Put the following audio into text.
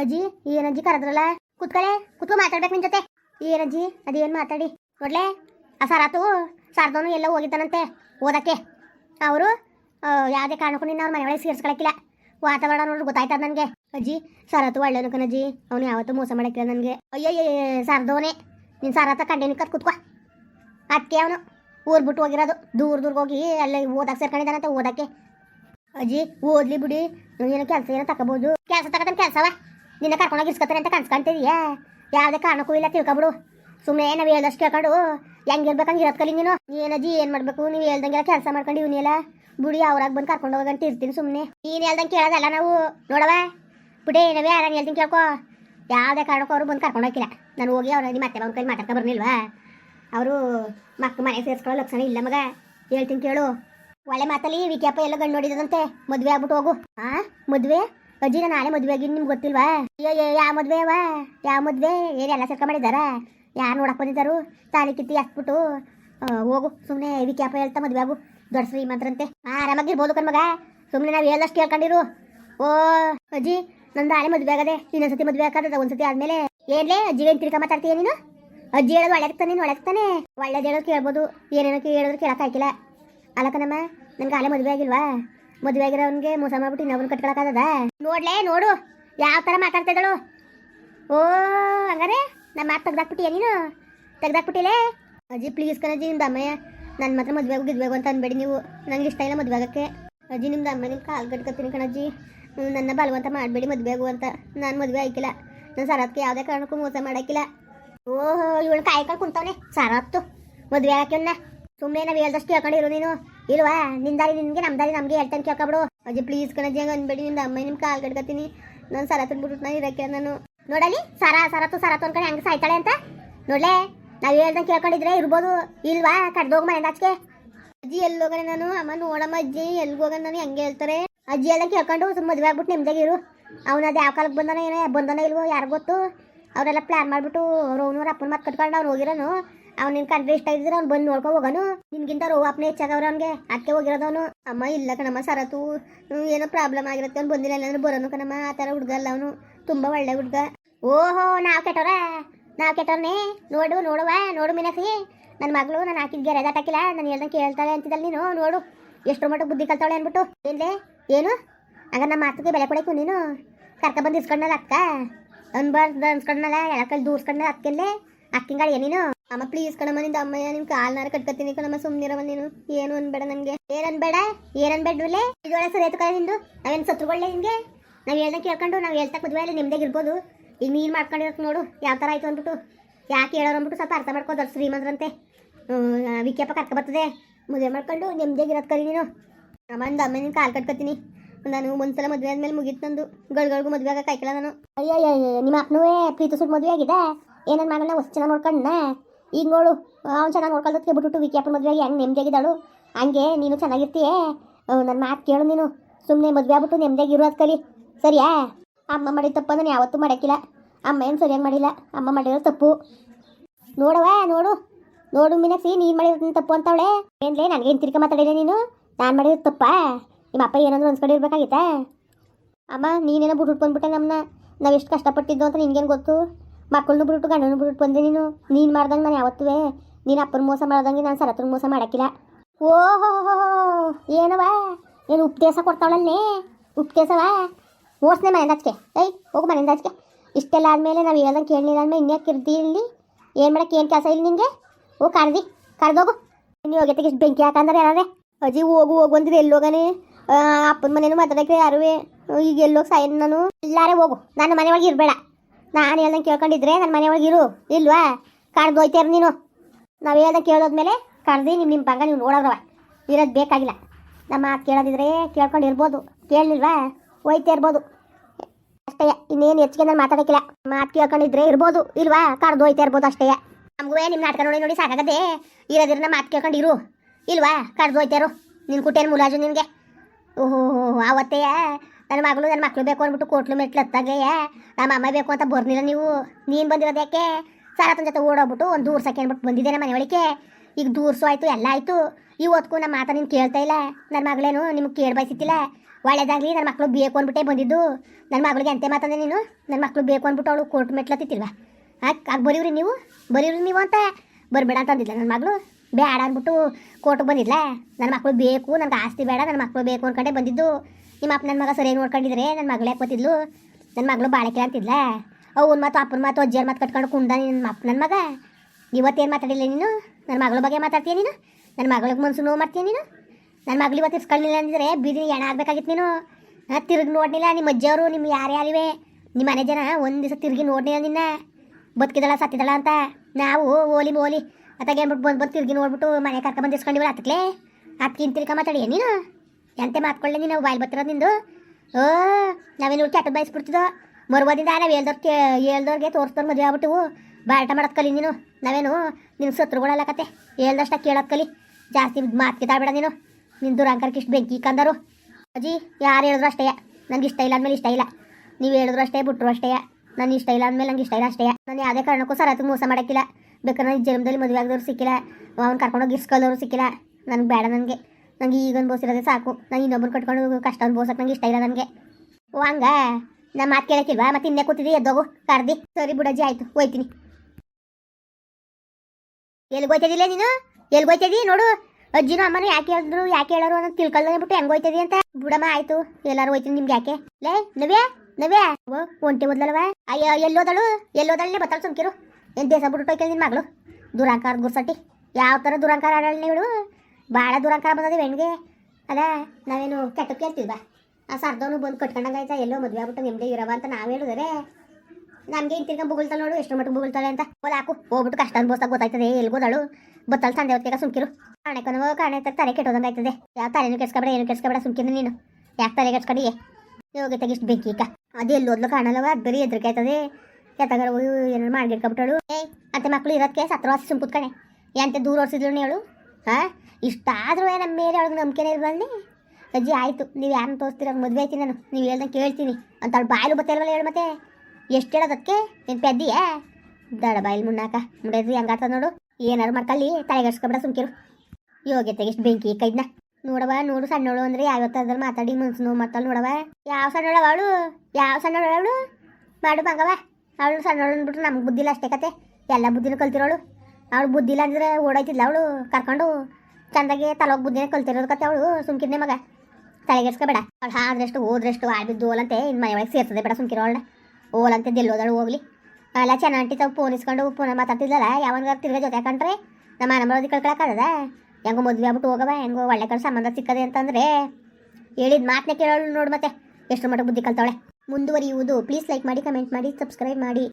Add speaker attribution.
Speaker 1: ಅಜ್ಜಿ ಏನಜ್ಜಿ ಕರೆದ್ರಲ್ಲ? ಕುತ್ಕೊಳ್ಳೆ, ಕುತ್ಕೊ, ಮಾತಾಡ್ಬೇಕು ನಿನ್ ಜೊತೆ. ಏನಜ್ಜಿ ಅದೇನು ಮಾತಾಡಿ? ನೋಡ್ಲೆ, ಆ ಸರಾತು, ಸಾರದವನು ಎಲ್ಲ ಹೋಗಿದ್ದಾನಂತೆ, ಓದಕ್ಕೆ. ಅವರು ಯಾವುದೇ ಕಾರಣಕ್ಕೂ ನಿನ್ನ ಅವ್ರ ಮನೆಯೊಳಗೆ ಸೇರಿಸ್ಕೊಳಕ್ಕಿಲ್ಲ. ವಾತಾವರಣ ನೋಡ್ರಿ ಗೊತ್ತಾಯ್ತದ ನನಗೆ. ಅಜ್ಜಿ, ಸರತು ಒಳ್ಳೆನು ಕಣಜ್ಜಿ ಅವನು ಯಾವತ್ತೂ ಮೋಸ ಮಾಡಕ್ಕಿಲ್ಲ ನನಗೆ. ಅಯ್ಯಯ್ಯ ಸಾರದವನೇ. ನೀನು ಸಾರತ ಕಂಡೇನು ಕತ್ ಕುತ್ಕೊ. ಅದಕ್ಕೆ ಅವನು ಊರ್ ಬಿಟ್ಟು ಹೋಗಿರೋದು. ದೂರ ದೂರ ಹೋಗಿ ಅಲ್ಲಿ ಓದಕ್ಕೆ ಸೇರ್ಕೊಂಡಿದ್ದಾನಂತೆ, ಓದಕ್ಕೆ. ಅಜ್ಜಿ, ಓದ್ಲಿ ಬಿಡಿ. ಏನೋ ಕೆಲಸ ಏನೋ ತಗೋಬೋದು. ಕೆಲಸ ತಗೋತಾನೆ ಕೆಲಸವ? ನಿನ್ನ ಕರ್ಕೊಂಡೋಗಿ ಇಸ್ಕೊತಾರೆ ಅಂತ ಕನ್ಸ್ಕೊಂತಿದೀಯಾ ಯಾವುದೇ ಕಾರಣಕ್ಕೂ ಇಲ್ಲ ತಿಳ್ಕೊಬಿಡು ಸುಮ್ಮನೆ ನಾವು ಹೇಳ್ದಷ್ಟು ಕೇಳ್ಕೊಂಡು ಹೆಂಗಿರ್ಬೇಕಂಗೆ ಇರೋದ್ ಕಲಿ ನೀನು. ಏನಜ್ಜಿ ಏನು ಮಾಡಬೇಕು? ನೀವು ಹೇಳ್ದಂಗೆಲ್ಲ ಕೆಲಸ ಮಾಡ್ಕೊಂಡು ಇವನ್ನೆಲ್ಲ ಬುಡಿ ಅವ್ರಾಗ ಬಂದು ಕರ್ಕೊಂಡು ಹೋಗಂತ ಇರ್ತೀನಿ ಸುಮ್ಮನೆ ನೀನು ಹೇಳ್ದಂಗೆ ಕೇಳೋದಲ್ಲ ನಾವು. ನೋಡವ ಬಿಡಿ ಏನವೇ ನಾನು ಹೇಳ್ತೀನಿ ಕೇಳ್ಕೊ. ಯಾವುದೇ ಕಾರಣಕ್ಕೂ ಅವರು ಬಂದು ಕರ್ಕೊಂಡು ಹೋಗಿಲ್ಲ ನಾನು ಹೋಗಿ ಅವ್ರ ನಿಮ್ಮ ಮತ್ತೆ ಅವ್ನ ಕೈ ಮಾತಾಡ್ಕೊ ಬರ್ನಿಲ್ವಾ ಅವರು ಮಕ್ಕ ಮನೆ ಸೇರಿಸ್ಕೊಳ್ಳೋ ಲಕ್ಷಣ ಇಲ್ಲ ಮಗ. ಹೇಳ್ತೀನಿ ಕೇಳು. ಒಳ್ಳೆ ಮಾತಲ್ಲಿ ವಿಕ್ಯಪ್ಪ ಎಲ್ಲ ಗಂಡು ನೋಡಿದಂತೆ ಮದುವೆ ಆಗ್ಬಿಟ್ಟು ಹೋಗು. ಆ? ಮದ್ವೆ? ಅಜ್ಜಿ ನಾನು ನಾಳೆ ಮದುವೆ ಆಗಿದ್ದು ನಿಮ್ಗೆ ಗೊತ್ತಿಲ್ವಾ? ಅಯ್ಯೋ ಯಾವ ಮದ್ವೆ ಅವ? ಯಾವ ಮದ್ವೆ? ಏನು ಎಲ್ಲ ಸರ್ಕ ಮಾಡಿದಾರ ಯಾರು ನೋಡಕ್ಕೆ ಬಂದಿದ್ದಾರು? ತಾಲಿ ಕಿತ್ತಿ ಹಾಕ್ಬಿಟ್ಟು ಹೋಗು. ಸುಮ್ಮನೆ ಕ್ಯಾಪ ಹೇಳ್ತಾ ಮದ್ವೆ ಆಗು. ದೊಡ್ಡ ಶ್ರೀಮಂತರಂತೆ. ಆರಾಮಾಗಿರ್ಬೋದು ಕಣ್ಮಗ ಸುಮ್ಮನೆ ನಾವು ಹೇಳಷ್ಟು ಕೇಳ್ಕೊಂಡಿರು. ಓ, ಅಜ್ಜಿ, ನಂದು ನಾಳೆ ಮದ್ವೆ ಆಗದೆ, ಇನ್ನೊಂದ್ಸತಿ ಮದುವೆ ಆಗದ ಒಂದ್ಸತಿ ಆದ್ಮೇಲೆ. ಏನ್ಲೇ ಅಜ್ಜಿ ಏನು ತಿರ್ಕ ಮಾತಾಡ್ತೀಯ ನೀನು? ಅಜ್ಜಿ ಹೇಳೋದು ಒಳ್ಳೆದಾನೆ ನೀನು ಒಳಗ್ತಾನೆ ಒಳ್ಳೇದು ಹೇಳೋದು ಕೇಳ್ಬೋದು. ಏನೇನೋ ಕೇಳೋದು ಕೇಳಕ್ ಹಾಕಿಲ್ಲ ಅಲ್ಲಕನಮ್ಮ ನನಗೆ ಆಳೆ ಮದುವೆ ಆಗಿಲ್ವಾ? ಮದುವೆ ಆಗಿರೋನ್ಗೆ ಮೋಸ ಮಾಡ್ಬಿಟ್ಟು ಇನ್ನೊಬ್ಬನ ಕಟ್ಕೊಳಕಾಗದ ನೋಡ್ಲೇ, ನೋಡು. ಯಾವ ಥರ ಮಾತಾಡ್ತಿದ್ದಳು? ಓ, ಹಂಗಾರೆ ನಮ್ಮ ಮಾತು ತೆಗ್ದಾಕ್ಬಿಟ್ಟಿಯ ನೀನು? ತೆಗ್ದಾಕ್ಬಿಟ್ಟಿಲೇ? ಅಜ್ಜಿ ಪ್ಲೀಸ್ ಕಣಜ್ಜಿ, ನಿಮ್ದು ಅಮ್ಮಯ್ಯ ನನ್ನ ಮಾತ್ರ ಮದುವೆ ಗಿದ್ಬೇಕು ಅಂತ ಅನ್ಬೇಡಿ ನೀವು. ನಂಗೆ ಇಷ್ಟ ಇಲ್ಲ ಮದುವೆ ಆಗಕ್ಕೆ. ಅಜ್ಜಿ, ನಿಮ್ದು ಅಮ್ಮ ನಿಮ್ಮ ಕಾಲು ಕಟ್ಕೊತೀನಿ ಕಣಜ್ಜಿ. ನನ್ನ ಬಲವಂತ ಮಾಡಬೇಡಿ ಮದುವೆ ಆಗು ಅಂತ. ನಾನು ಮದುವೆ ಆಯ್ಕಿಲ್ಲ ನಾನು ಸರತ್ಗೆ ಯಾವುದೇ ಕಾರಣಕ್ಕೂ ಮೋಸ ಮಾಡಾಕಿಲ್ಲ ಓಹೋ, ಇವಳು ಕಾಯ್ಕೊಂಡು ಕುಂತವನೆ ಸರತ್ತು ಮದುವೆ ಹಾಕಿವನ್ನ ಸುಮ್ಮನೆ ನಾವು ಹೇಳ್ದಷ್ಟು ಹೇಳ್ಕೊಂಡಿರು ನೀನು. ಇಲ್ವಾ? ನಿಂದಾರಿ ನಿನ್ಗೆ, ನಮ್ದಾರಿ ನಮ್ಗೆ ಹೇಳ್ತಾನೆ ಕೇಳ್ಕೊಬಿಡು. ಅಜ್ಜಿ ಪ್ಲೀಸ್ ಕಣಜಿ ಹಂಗ ಅನ್ಬೇಡಿ, ನಿಮ್ದು ಅಮ್ಮ ನಿಮ್ ಕಾಲ್ ಕಡ್ಕತೀನಿ ನಾನು ಸರ ತಿನ್ಬಿಟ್ಟು ನಾನು ಇರಕ್ಕೆ ನಾನು. ನೋಡಲಿ, ಸರ ಸರತು ಸರತು ಅನ್ಕೊಂಡು ಹೆಂಗೆ ಸಾಯ್ತಾಳೆ ಅಂತ? ನೋಡ್ಲೆ, ನಾವು ಹೇಳ್ದಂಗೆ ಕೇಳ್ಕೊಂಡಿದ್ರೆ ಇರ್ಬೋದು. ಇಲ್ವಾ? ಕಡ್ದೋಗ್ ಮನೆ ಅಜ್ಜಿ ಎಲ್ಲಿ ಹೋಗಣ ನಾನು? ಅಮ್ಮ, ನೋಡಮ್ಮ ಅಜ್ಜಿ ಎಲ್ಲಿ ಹೋಗೋಣ ನಾನು? ಹೆಂಗೆ ಹೇಳ್ತಾರೆ? ಅಜ್ಜಿ ಎಲ್ಲ ಕೇಳ್ಕೊಂಡು ಸುಮ್ಮ ಮದುವೆ ಆಗ್ಬಿಟ್ಟು ನಿಮ್ದಾಗ ಇರು. ಅವನದು ಯಾವ ಕಾಲಕ್ಕೆ ಬಂದಾನ ಏನೋ, ಬಂದಾನ ಇಲ್ವೋ ಯಾರು ಗೊತ್ತು? ಅವರೆಲ್ಲ ಪ್ಲಾನ್ ಮಾಡ್ಬಿಟ್ಟು ಅವ್ರು ಅವ್ನವ್ರ ಅಪ್ಪನ ಮಾತು ಕಟ್ಕೊಂಡು ಅವ್ರು ಹೋಗಿರೋನು. ಅವ್ನು ನಿನ್ ಕಂಡ್ರೆ ಇಷ್ಟ ಇದ್ರೆ ಅವ್ನು ಬಂದು ನೋಡ್ಕೊ ಹೋಗನು. ನಿನ್ಗಿಂತ ರೋ ಅಪ್ನೆ ಹೆಚ್ಚಾಗವ್ರ ಅವ್ನಿಗೆ. ಅದಕ್ಕೆ ಹೋಗಿರೋದವನು. ಅಮ್ಮ ಇಲ್ಲ ಕಣಮ್ಮ, ಸರತು. ಏನೋ ಪ್ರಾಬ್ಲಮ್ ಆಗಿರುತ್ತೆ. ಅವ್ನು ಬಂದಿಲ್ಲ, ಇಲ್ಲಾಂದ್ರೆ ಬರೋನು ಕಣಮ್ಮ. ಆ ಥರ ಹುಡುಗ ಅಲ್ಲ ಅವನು. ತುಂಬ ಒಳ್ಳೆ ಹುಡುಗ. ಓಹೋ, ನಾವು ಕೆಟ್ಟವ್ರ. ನಾವು ಕೆಟ್ಟವ್ರನ್ನೇ ನೋಡು, ನೋಡುವ. ನೋಡು ಮೀನಾಕ್ಷಿ. ನನ್ನ ಮಗಳು, ನಾನು ಹಾಕಿದ ಗೆರೆ ದಾಟಾಕಿಲ್ಲ ನಾನು ಹೇಳ್ದಂಗೆ ಕೇಳ್ತಾಳೆ ಅಂತಿದ್ದಲ್ಲ ನೀನು. ನೋಡು. ಎಷ್ಟರ ಮಟ್ಟ ಬುದ್ಧಿ ಕಲ್ತಾಳೆ ಅಂದ್ಬಿಟ್ಟು ಏನ್ಲೇ? ಏನು? ಹಂಗ ನಮ್ಮ ಮಾತಿಗೆ ಬೆಲೆ ಕೊಡಬೇಕು ನೀನು? ಕರ್ಕ ಬಂದು ಇಸ್ಕೊಂಡಲ್ಲ ಅಕ್ಕ ಅನ್ಬಾರ್ದು ಅನ್ಸ್ಕೊಂಡಲ್ಲ ಎಳಕಲ್ಲಿ ದೂರ್ಸ್ಕೊಂಡಲ್ಲ ಅಕ್ಕಲ್ಲೇ ಅಕ್ಕಿಂಗಾಳ ನೀನು? ಅಮ್ಮ ಪ್ಲೀಸ್ ಕಣಮ್ಮ, ನಿಂದ ಅಮ್ಮಯ್ಯ ನಿಮ್ ಕಾಲ್ನಾರ ಕಟ್ಕತ್ತೀನಿ ಕಣಮ್ಮ ಸುಮ್ನಿರವ ನೀನು. ಏನು ಅನ್ಬೇಡ ನನಗೆ. ಏನ್ ಅನ್ಬೇಡ? ಏನ್ ಅನ್ಬೇಡ್ರಲ್ಲೇ ಇದೊಳೆ ಸರಿ ಕಣ ನಿಂದು? ನಾವೇನು ಸತ್ರುಗೊಳ್ಳೆ ನಿಂಗೆ ನಾವು ಹೇಳ್ದಂಗೆ ಕೇಳ್ಕೊಂಡು, ನಾವು ಹೇಳ್ತಾ ಮದುವೆ ಅಲ್ಲಿ ನಿಮ್ದೇ ಇರ್ಬೋದು. ಈಗ ನೀನು ಮಾಡ್ಕೊಂಡಿರೋಕೆ ನೋಡು, ಯಾವ ಥರ ಆಯ್ತು ಅಂದ್ಬಿಟ್ಟು. ಯಾಕೆ ಹೇಳೋರು ಅಂದ್ಬಿಟ್ಟು ಸ್ವಲ್ಪ ಅರ್ಥ ಮಾಡ್ಕೋ, ದೊಡ್ಡ ಶ್ರೀಮಂತರಂತೆ. ವಿಕ್ಯಪ್ಪ ಕರ್ಕ ಬರ್ತದೆ. ಮದುವೆ ಮಾಡ್ಕೊಂಡು ನಿಮ್ದೇ ಇರೋದ್ ಕರಿ ನೀನು. ಅಮ್ಮಂದು ಅಮ್ಮ ನಿನ್ ಕಾಲ್ ಕಟ್ಕೊತೀನಿ. ನಾನು ಒಂದ್ಸಲ ಮದುವೆ ಆದ್ಮೇಲೆ ಮುಗೀತು ನಂದು. ಗಳ್ಗಳಿಗೂ ಮದುವೆ ಆಗ ಕಾಯ್ಕಲ್ಲ ನಾನು. ಅಯ್ಯಯ್ಯ ನಿಮ್ಮ ಅಪ್ಪನೂ ಪ್ರೀತಿ ಸುಟ್ಟು ಮದುವೆ ಆಗಿದೆ. ಏನೇನು ಮಾಡೋಣ ಹೊಸ ಚೆನ್ನಾಗಿ ನೋಡ್ಕೊಂಡ ಈಗ ನೋಡು, ಅವ್ನು ಚೆನ್ನಾಗಿ ನೋಡ್ಕೊಳ್ದಕ್ಕೆ ಬಿಟ್ಬಿಟ್ಟು ವಿಕ್ಯಪ್ಪನ ಮದುವೆ ಆಗಿ ಹೆಂಗೆ ನೆಮ್ಮದಿಯಾಗಿದ್ದಾಳು ಹಂಗೆ ನೀನು ಚೆನ್ನಾಗಿರ್ತೀಯೇ? ನನ್ನ ಮಾತು ಕೇಳು ನೀನು. ಸುಮ್ಮನೆ ಮದುವೆ ಆಗ್ಬಿಟ್ಟು ನೆಮ್ಮದಿಯಾಗಿ ಇರೋದು ಕಲಿ ಸರಿಯಾ? ಅಮ್ಮ ಮಾಡಿದ ತಪ್ಪು ನಾನು ಯಾವತ್ತೂ ಮಾಡೋಕ್ಕಿಲ್ಲ. ಅಮ್ಮ ಏನು ಸರಿಯಾಗಿ ಮಾಡಿಲ್ಲ. ಅಮ್ಮ ಮಾಡಿರೋ ತಪ್ಪು. ನೋಡವ ನೋಡು. ನೋಡು ಮೀನಾಕ್ಷಿ, ನೀನು ಮಾಡಿರೋ ತಪ್ಪು ಅಂತವಳೆ. ಏನ್ಲೇ, ನನಗೇನು ತಿರ್ಕ ಮಾತಾಡಿದೆ ನೀನು? ನಾನು ಮಾಡಿರೋ ತಪ್ಪ? ನಿಮ್ಮ ಅಪ್ಪ ಏನಂದ್ರೆ ಅನ್ಸ್ಕೊಂಡಿರ್ಬೇಕಾಗಿತ್ತಾ? ಅಮ್ಮ, ನೀನೇನೋ ಬಿಟ್ಬಿಟ್ಟು ಬಂದ್ಬಿಟ್ಟೆ ನಮ್ಮನ್ನ ನಾವು ಎಷ್ಟು ಕಷ್ಟಪಟ್ಟಿದ್ದು ಅಂತ ನಿನಗೇನು ಗೊತ್ತು? ಮಕ್ಕಳನ್ನು ಬಿಟ್ಟು ಗಂಡನ ಬಿಟ್ಟು ಬಂದೆ ನೀನು. ನೀನು ಮಾಡ್ದಂಗೆ ನಾನು ಯಾವತ್ತೂ ನೀನು ಅಪ್ಪನ ಮೋಸ ಮಾಡ್ದಂಗೆ ನಾನು ಸರತ್ರ ಮೋಸ ಮಾಡೋಕ್ಕಿಲ್ಲ ಓಹೋ ಏನವ? ಏನು ಉಪದೇಶ ಕೊಡ್ತಾವಳಲ್ಲೇ ಉಪದೇಶವ ಓಡ್ಸ್ನೆ ಮನೆಯಿಂದ ಹಚ್ಕೆ. ಏಯ್, ಹೋಗು ಮನೆಯಿಂದ ಹಚ್ಕೆ. ಇಷ್ಟೆಲ್ಲ ಆದಮೇಲೆ ನಾವು ಹೇಳ್ದಂಗೆ ಕೇಳಲಿಲ್ಲ ಅಂದಮೇಲೆ ಇನ್ಯಾಕೆ ಇರ್ತಿ ಇಲ್ಲಿ? ಏನು ಮಾಡಕ್ಕೆ ಏನು ಕೆಲಸ ಇಲ್ಲ ನಿನಗೆ ಓ, ಕರ್ದಿ ಕರ್ದೋಗು ನೀವು ಹೋಗತ್ತಿಗೆ ಇಷ್ಟು ಬೆಂಕಿ ಹಾಕಂದ್ರೆ ಯಾರೇ ಅಜ್ಜಿ, ಹೋಗು ಹೋಗು ಅಂದ್ರೆ ಎಲ್ಲಿ ಹೋಗಾನೆ? ಅಪ್ಪನ ಮನೇನು ಮಾತಾಡಕ್ಕೆ ಯಾರುವೆ? ಈಗ ಎಲ್ಲೋಗಿ ಸಾಯನ್ ನಾನು? ಇಲ್ಲಾರೆ ಹೋಗು. ನನ್ನ ಮನೆ ಇರಬೇಡ. ನಾನು ಹೇಳ್ದಂಗೆ ಕೇಳ್ಕೊಂಡಿದ್ರೆ ನನ್ನ ಮನೆ ಒಳಗೆ ಇರು. ಇಲ್ವಾ? ಕರ್ದು ಹೋಯ್ತೇರ ನೀನು. ನಾವು ಹೇಳ್ದಂಗೆ ಕೇಳೋದ್ಮೇಲೆ ಕರ್ದು ನಿಮ್ಮ ನಿಮ್ಮ ಪಂಗ ನೀವು ನೋಡೋದ್ರವ. ಇರೋದು ಬೇಕಾಗಿಲ್ಲ. ನಮ್ಮ ಮಾತು ಕೇಳೋದಿದ್ರೆ ಕೇಳ್ಕೊಂಡು ಇರ್ಬೋದು ಕೇಳಲಿಲ್ವಾ? ಹೋಯ್ತಾ ಇರ್ಬೋದು. ಅಷ್ಟೇ, ಇನ್ನೇನು ಹೆಚ್ಚಿಗೆ ನಾನು ಮಾತಾಡೋಕ್ಕಿಲ್ಲ. ಮಾತು ಕೇಳ್ಕೊಂಡಿದ್ರೆ ಇರ್ಬೋದು. ಇಲ್ವಾ? ಕರ್ದು ಹೋಯ್ತಾ ಇರ್ಬೋದು ಅಷ್ಟೇ. ನಮಗೂ ನಿಮ್ಮ ನಾಟಕ ನೋಡಿ ನೋಡಿ ಸಾಕಾಗದೆ ಇರೋದಿರ ಮಾತು ಕೇಳ್ಕೊಂಡು ಇರು. ಇಲ್ವಾ? ಕರ್ದು ಹೋಯ್ತಾರು ನಿನ್ನ ಕುಟೇನು ಮುಲಾಜು ನಿನಗೆ. ಓಹೋ ಆವತ್ತೇ. ನನ್ನ ಮಗಳು ನನ್ನ ಮಕ್ಳು ಬೇಕು ಅಂದ್ಬಿಟ್ಟು ಕೋಟ್ಲು ಮೆಟ್ಲು ಹತ್ತಾಗೆಯೇ ನಮ್ಮ ಅಮ್ಮ ಬೇಕು ಅಂತ ಬರ್ನಿಲ್ಲ ನೀವು. ನೀನು ಬಂದಿರೋದಕ್ಕೆ ಸರತನ ಜೊತೆ ಓಡೋಗ್ಬಿಟ್ಟು ಒಂದು ದೂರ ಅಂದ್ಬಿಟ್ಟು ಬಂದಿದ್ದೆ ನಮ್ಮ ಈಗ ದೂರ್ಸು ಆಯಿತು, ಎಲ್ಲ ಆಯಿತು. ಇವತ್ತಿಗೂ ನಮ್ಮ ಮಾತ ನೀನು ಕೇಳ್ತಾ ಇಲ್ಲ. ನನ್ನ ಮಗಳೇನು ನಿಮ್ಗೆ ಕೇಳಿ ಬಯಸಿತ್ತಿಲ್ಲ. ಒಳ್ಳೇದಾಗ್ಲಿ ನನ್ನ ಮಕ್ಕಳು ಬೇಕು ಅಂದ್ಬಿಟ್ಟೇ ಬಂದಿದ್ದು. ನನ್ನ ಮಗಳಿಗೆ ಅಂತೆ ಮಾತಂದೆ ನೀನು? ನನ್ನ ಮಕ್ಕಳು ಬೇಕು ಅಂದ್ಬಿಟ್ಟು ಅವಳು ಕೋರ್ಟ್ ಮೆಟ್ಲತ್ತಿಲ್ವಾ ಹಾಕ್ ಆಗ ಬರೀವ್ರಿ ನೀವು? ಬರೀವ್ರಿ ನೀವು ಅಂತ? ಬರಬೇಡ ಅಂತ ಅಂದಿಲ್ಲ ನನ್ನ ಮಗಳು. ಬೇಡ ಅಂದ್ಬಿಟ್ಟು ಕೋರ್ಟ್ಗೆ ಬಂದಿಲ್ಲ ನನ್ನ ಮಕ್ಕಳು ಬೇಕು ನನಗೆ ಆಸ್ತಿ ಬೇಡ ನನ್ನ ಮಕ್ಕಳು ಬೇಕು ಅಂದ್ಕಡೆ ಬಂದಿದ್ದು. ನಿಮ್ಮ ಅಪ್ಪ ನನ್ನ ಮಗ ಸರಿಯಾಗಿ ನೋಡ್ಕೊಂಡಿದ್ರೆ ನನ್ನ ಮಗಳು ಯಾಕೆ ಗೊತ್ತಿದ್ಲು? ನನ್ನ ಮಗಳು ಬಾಳಕೆ ಅಂತಿದ್ಲ. ಅವ್ನ ಮತ್ತು ಅಪ್ಪನ ಮಾತು ಅಜ್ಜಿಯರ್ ಮಾತು ಕಟ್ಕೊಂಡು ಕುಂದ ನಿನ್ನ ಅಪ್ಪ ನನ್ನ ಮಗ. ಇವತ್ತೇನು ಮಾತಾಡಿಲ್ಲ ನೀನು? ನನ್ನ ಮಗಳ ಬಗ್ಗೆ ಮಾತಾಡ್ತೀಯ ನೀನು? ನನ್ನ ಮಗಳಿಗೆ ಮನ್ಸು ನೋವು ಮಾಡ್ತೀಯ ನೀನು? ನನ್ನ ಮಗಳು ಇವತ್ತು ಇಸ್ಕೊಳ್ಳಿಲ್ಲ ಅಂದಿದ್ರೆ ಬೀದಿ ಎಣ ಆಗಬೇಕಾಗಿತ್ತು ನೀನು? ತಿರುಗಿ ನೋಡಲಿಲ್ಲ ನಿಮ್ಮ ಅಜ್ಜಿಯವರು ನಿಮ್ಮ ಯಾರ್ಯಾರಿವೆ ನಿಮ್ಮ ಮನೆ ಜನ ಒಂದು ದಿವಸ ತಿರುಗಿ ನೋಡಲಿಲ್ಲ ನಿನ್ನ? ಬದುಕಿದಳ, ಸತ್ತಿದಳ ಅಂತ? ನಾವು ಓಲಿ ಓಲಿ ಅತ್ತಾಗೆ ಅಂದ್ಬಿಟ್ಟು ಬಂದು ಬಂದು ತಿರುಗಿ ನೋಡ್ಬಿಟ್ಟು ಮನೆ ಕರ್ಕ ಬಂದು ಇಸ್ಕೊಂಡಿವಲ್ಲ ಹತ್ತಕ್ಲೆ ಹತ್ತಿಗೆ ತಿರ್ಕ ಮಾತಾಡಿ ನೀನು? ಎಂತೆ ಮಾತ್ಕೊಳ್ಳಿ ನೀನು ಬಾಯಿ ಬತ್ತಿರೋದು ನಿಂದು? ಓ, ನಾವೇನು ಕೆಟ್ಟದ್ದು ಬಯಸ್ಬಿಡ್ತಿದ್ದೋ? ಮರುವದಿಂದ ನಾವು ಹೇಳ್ದವ್ರು ಹೇಳ್ದವ್ರಿಗೆ ತೋರಿಸ್ದವ್ರು ಮದುವೆ ಆಗ್ಬಿಟ್ಟು ಬಾಟ ಮಾಡೋದು ಕಲಿ ನೀನು. ನಾವೇನು ನಿನ್ನ ಶತ್ರುಗಳಲ್ಲ ಕತೆ. ಹೇಳ್ದಷ್ಟ ಕೇಳೋದು ಕಲಿ. ಜಾಸ್ತಿ ಮಾತು ಕಿತಾಡ್ಬೇಡ ನೀನು. ನಿನ್ನ ದುರಂಕಾರಕ್ಕೆ ಇಷ್ಟು ಬೆಂಕಿ ಕಂದರು. ಅಜ್ಜಿ, ಯಾರು ಹೇಳಿದ್ರು ಅಷ್ಟೇ. ನನಗೆ ಇಷ್ಟ ಇಲ್ಲ ಅಂದಮೇಲೆ ಇಷ್ಟ ಇಲ್ಲ. ನೀವು ಹೇಳಿದ್ರು ಅಷ್ಟೇ ಬಿಟ್ಟರು ಅಷ್ಟೇ. ನಾನು ಇಷ್ಟ ಇಲ್ಲ ಅಂದಮೇಲೆ ನಂಗೆ ಇಷ್ಟ ಇಲ್ಲ ಅಷ್ಟೇ. ನಾನು ಯಾವುದೇ ಕಾರಣಕ್ಕೂ ಸರತ್ತು ಮೋಸ ಮಾಡೋಕ್ಕಿಲ್ಲ. ಬೇಕಾದ್ರೆ ನನ್ನ ಜನ್ಮದಲ್ಲಿ ಮದುವೆ ಆಗಿದವ್ರು ಸಿಕ್ಕಿಲ್ಲ. ಅವ್ನು ಕರ್ಕೊಂಡೋಗಿ ಇಸ್ಕೊಳ್ದವ್ರು ಸಿಕ್ಕಿಲ್ಲ. ನನಗೆ ಬೇಡ ನನಗೆ ನಂಗೆ ಈಗ ಅನ್ಬೋಸಿರೋದೇ ಸಾಕು. ನಂಗೆ ಇನ್ನೊಬ್ರು ಕಟ್ಕೊಂಡು ಕಷ್ಟ ಅನ್ಬೋಸಕ್ಕೆ ನಂಗೆ ಇಷ್ಟ ಇಲ್ಲ ನನಗೆ. ಓ, ಹಂಗ? ನಾ ಮಾತು ಕೇಳಕ್ಕಿಲ್ವಾ? ಮತ್ತೆ ಇನ್ನೇ ಕೂತಿದ್ದೆ ಎದ್ದೋಗು, ಕರ್ದಿ. ಸರಿ ಬಿಡಜ್ಜಿ ಆಯ್ತು, ಹೋಯ್ತೀನಿ. ಎಲ್ಲಿಗೆ ಹೋಯ್ತಿದ್ದಿಲ್ಲ ನೀನು? ಎಲ್ಲಿಗೆ ಹೋಯ್ತಿದ್ದಿ ನೋಡು, ಅಜ್ಜಿನೂ ಅಮ್ಮನ ಯಾಕೆ ಹೇಳಿದ್ರು, ಯಾಕೆ ಹೇಳೋರು ಅನ್ನೋದು ತಿಳ್ಕೊಳ್ದೇ ಬಿಟ್ಟು ಹೆಂಗೆ ಹೋಯ್ತದಿ ಅಂತ. ಬಿಡಮ್ಮ, ಆಯ್ತು, ಎಲ್ಲರೂ ಹೋಯ್ತೀನಿ ನಿಮ್ಗೆ ಯಾಕೆ? ಲೇ, ನವ್ಯ ನವ್ಯ. ಓ, ಒಂಟಿ ಓದ್ಲಲ್ವ ಅಯ್ಯೋ ಎಲ್ಲೋದಳು ಎಲ್ಲೋದಳನೆ ಬತ್ತಳು ಸುಮ್ಕಿರು. ಎಂತ ದೇಶ ಬಿಟ್ಟು ಹೋಯ್ಕೆ ನಿನ್ನ ಮಗಳು? ದುರಾಂಕಾರ ಗುರ್ಸಟ್ಟಿ. ಯಾವ ಥರ ದುರಾಂಕಾರ ಆಡಳಿ ಇವಳು ಭಾಳ ದೂರ ದುರಾಂಕಾರ ಬಂದದ ಹೆಣ್ಗೆ. ಅದ, ನಾವೇನು ಕೆಟ್ಟ ಬಾ. ಆ ಸರ್ದವನು ಬಂದು ಕಟ್ಕೊಂಡಂಗಾಯ್ತಾ ಎಲ್ಲೋ ಮದುವೆ ಆಗ್ಬಿಟ್ಟು ನಿಮ್ದೆ ಇರವ ಅಂತ ನಾವು ಹೇಳಿದ್ರೆ ನಮಗೆ ಇಂತಿರ್ಗ ಬುಗುಳ್ತಾಳೆ ನೋಡು, ಎಷ್ಟು ಮಟ್ಟಿಗೆ ಬುಗುಳ್ತಾಳೆ ಅಂತ. ಹೋದ ಹಾಕು, ಹೋಗ್ಬಿಟ್ಟು ಕಷ್ಟ ಅನ್ಬೋಸ್ದಾಗ ಗೊತ್ತಾಯ್ತದೆ, ಎಲ್ಗೋದಳು. ಬತ್ತಲ್ ತಂದೆ ಹೊತ್ತಿಗೆ ಸುಮ್ಕಿರು? ಕಾಣೆಕನೋ ಕಾಣೆ ತಲೆ ಕೆಟ್ಟೋದಂಗಾಯ್ತದೆ ಯಾವ ತಲೆನೂ ಕೆಡ್ಸ್ಕೊಬೇಡ, ಏನು ಕೆಡ್ಸ್ಕೊಬೇಡ ಸುಮ್ಕಿನ ನೀನು. ಯಾಕೆ ತಲೆ ಕೆಡ್ಸ್ಕೊಂಡಿಗೆ ಯೋಗ್ಯತೆಗೆ ಇಷ್ಟು ಬೆಂಕಿ ಈಗ. ಅದು ಎಲ್ಲೋದ್ಲು ಕಾಣಲ್ಲವ, ಅದು ಬರೀ ಎದ್ರಿಕಾಯ್ತದೆ ಆಯ್ತದೆ. ಎತ್ತಗಾರ ಏನಾರು ಮಾಡ್ಗಿಡ್ಕೊಬಿಟ್ಟಳು. ಏಯ್ ಅಂತ ಮಕ್ಳು ಇರೋದಕ್ಕೆ ಸತ್ರ ವಾಸಿ ಸುಮ್ ಕೂತ್ಕಣೆ. ಎಂತ ದೂರ ಓಡಿಸಿದ್ಲು ಹೇಳು. ಹಾಂ? ಇಷ್ಟಾದ್ರೂ ನಮ್ಮ ಮೇಲೆ ಅವಳಿಗೆ ನಂಬಿಕೆನೇ ಇಲ್ವಲ್ಲಿ? ಅಜ್ಜಿ, ಆಯಿತು. ನೀವು ಯಾರನ್ನ ತೋರಿಸ್ತೀರ ಮದುವೆ ಆಯ್ತೀನಿ ನಾನು. ನೀವು ಹೇಳ್ದಂಗೆ ಕೇಳ್ತೀನಿ. ಅಂತ ಅವ್ಳು ಬಾಯ್ಲು ಬತ್ತಲ್ವಲ್ಲ ಹೇಳು ಮತ್ತೆ? ಎಷ್ಟು ಹೇಳೋದಕ್ಕೆ? ನೀನು ಪೆದ್ದಿಯಾ? ದಡ ಬಾಯಿಲ್ ಮುನ್ನಾಕ ಮುಡೇದ್ರಿ ಹೆಂಗಾಗ್ತದ ನೋಡು. ಏನಾರು ಮಾಡ್ಕೊಳ್ಳಿ. ತಲೆಗಡ್ಸ್ಕೊಬೇಡ ಸುಮ್ಕಿರು. ಯೋಗ್ಯತೆಗೆ ಎಷ್ಟು ಬೆಂಕಿ ಕೈದ್ನ. ನೋಡವ ನೋಡು ಸಣ್ಣವಳು ಅಂದ್ರೆ ಯಾವತ್ತಾದ್ರೂ ಮಾತಾಡಿ ಮನ್ಸು ನೋವು ಮಾಡ್ತಾಳೆ ನೋಡವ ಯಾವ ಸಣ್ಣವಳು ಅವಳು? ಯಾವ ಸಣ್ಣವಳು ಅವಳು? ಮಾಡು ಬಂಗವ ಅವಳು ಸಣ್ಣವಳು ಅಂದ್ಬಿಟ್ಟು ನಮ್ಗೆ ಬುದ್ಧಿಲ್ಲ ಅಷ್ಟೇ ಕತೆ. ಎಲ್ಲ ಬುದ್ಧಿನೂ ಕಲ್ತಿರೋಳು. ಅವಳು ಬುದ್ಧಿ ಇಲ್ಲ ಅಂದ್ರೆ ಓಡಾಯ್ತಿದ್ಲ ಅವಳು. ಕರ್ಕೊಂಡು ಚಂದಾಗಿ ತಲೋಗಿ ಬುದ್ಧಿನೇ ಕಲ್ತಿರೋದು ಕತೆ ಅವಳು. ಸುಮ್ಕಿದ್ನೆ ಮಗ. ತಲೆಗೆಡ್ಸ್ಕೊಬೇಡ. ಅವಳು ಆದ್ರೆಷ್ಟು ಹೋದ್ರೆಷ್ಟು, ಆಡ್ಬಿದ್ದು ಓಲಂತೆ. ಇನ್ನು ಮನೆ ಒಳಗೆ ಸೇರ್ತದೆ ಬೇಡ ಸುಮ್ಕಿರೋ ಅವಳನ್ನ. ಓಲಂತೆ ಹೋದಳು ಹೋಗ್ಲಿ. ಅಲ್ಲ ಚೆನ್ನಾಗಿ ತಾವು ಫೋನ್ ಇಸ್ಕೊಂಡು ಫೋನ್ ಮಾತಾಡ್ತಿದ್ಲಲ್ಲ ಯಾವಾಗ ತಿರ್ಗ ಜೊತೆ ಕಂಡ್ರೆ ನಮ್ಮ ಮನೆ ಬರೋದು ಕಳ್ಕೊಳಕ್ಕಾಗದ ಹೆಂಗೋ ಮದ್ವೆ ಆಗ್ಬಿಟ್ಟು ಹೋಗವ, ಹೆಂಗೋ ಒಳ್ಳೆ ಕಡೆ ಸಂಬಂಧ ಸಿಕ್ಕದೆ ಅಂತಂದ್ರೆ ಹೇಳಿದ ಮಾತನ್ನ ಕೇಳೋಳು ನೋಡು ಮತ್ತೆ. ಎಷ್ಟು ಮಟ್ಟಿಗೆ ಬುದ್ಧಿ ಕಲ್ತಾವಳೆ. ಮುಂದುವರಿಯುವುದು. ಪ್ಲೀಸ್ ಲೈಕ್ ಮಾಡಿ ಕಮೆಂಟ್ ಮಾಡಿ ಸಬ್ಸ್ಕ್ರೈಬ್ ಮಾಡಿ.